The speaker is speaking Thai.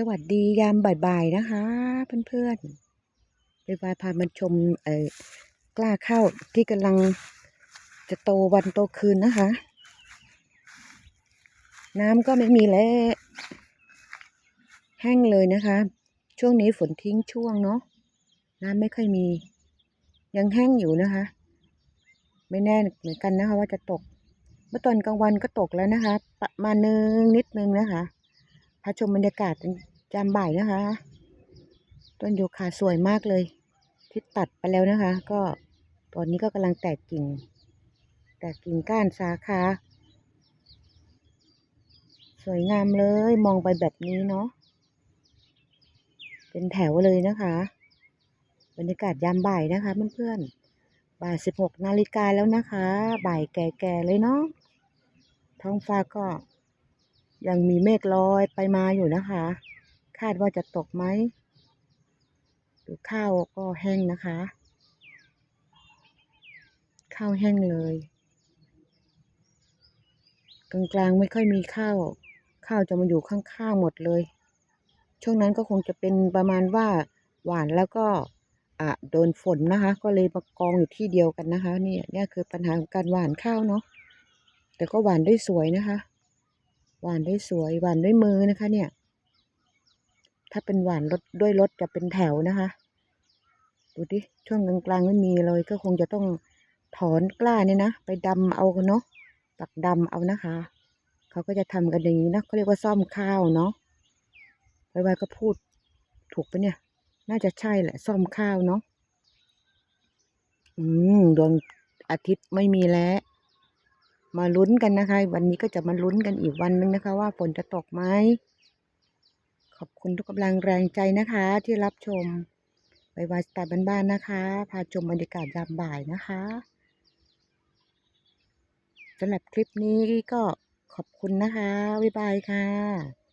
สวัสดียามบ่ายๆนะคะ เพื่อนๆไปวายพามาชมเออกล้าข้าวที่กำลังจะโตวันโตคืนนะคะ น้ำก็ไม่มีแล้วแห้งเลยนะคะ ช่วงนี้ฝนทิ้งช่วงเนาะน้ำไม่ค่อยมี ยังแห้งอยู่นะคะ ไม่แน่เหมือนกันนะคะว่าจะตก เมื่อตอนกลางวันก็ตกแล้วนะคะ ประมาณนึงนิดนึงนะคะาชมบรรยากาศจามบ่ายนะคะ ต้นโยคาสวยมากเลย ที่ตัดไปแล้วนะคะ ก็ตอนนี้ก็กำลังแตกกิ่ง แตกกิ่งก้านสาขา สวยงามเลยมองไปแบบนี้เนาะเป็นแถวเลยนะคะ บรรยากาศยามบ่ายนะคะเพื่อนๆบ่ายสิบหกนาฬิกาแล้วนะคะ บ่ายแก่ๆเลยเนาะท้องฟ้าก็ ยังมีเมฆลอยไปมาอยู่นะคะ คาดว่าจะตกไหมดูข้าวก็แห้งนะคะ ข้าวแห้งเลย กลางๆไม่ค่อยมีข้าว ข้าวจะมาอยู่ข้างๆหมดเลย ช่วงนั้นก็คงจะเป็นประมาณว่าหวานแล้วก็อะโดนฝนนะคะ ก็เลยมากองอยู่ที่เดียวกันนะคะ นี่นี่คือปัญหาของการหวานข้าวเนาะแต่ก็หวานได้สวยนะคะ หวานได้สวยหวานด้วยมือนะคะ เนี่ย ถ้าเป็นหวานรถด้วยรถจะเป็นแถวนะคะดูดิช่วงกลางๆไม่มีเลยก็คงจะต้องถอนกล้าเนี่ยนะไปดำเอาเนาะตักดำเอานะคะเขาก็จะทำกันอย่างนี้นะเขาเรียกว่าซ่อมข้าวเนาะไวๆก็พูดถูกปะเนี่ย น่าจะใช่แหละ ซ่อมข้าวเนาะอืมดวงอาทิตย์ไม่มีแล้ว มาลุ้นกันนะคะ วันนี้ก็จะมาลุ้นกันอีกวันนึงนะคะ ว่าฝนจะตกไหมขอบคุณทุกกำลังแรงใจนะคะ ที่รับชมไปวายสไตล์บ้านๆนะคะ พาชมบรรยากาศยามบ่ายนะคะสำหรับคลิปนี้ก็ขอบคุณนะคะบ๊ายบายค่ะ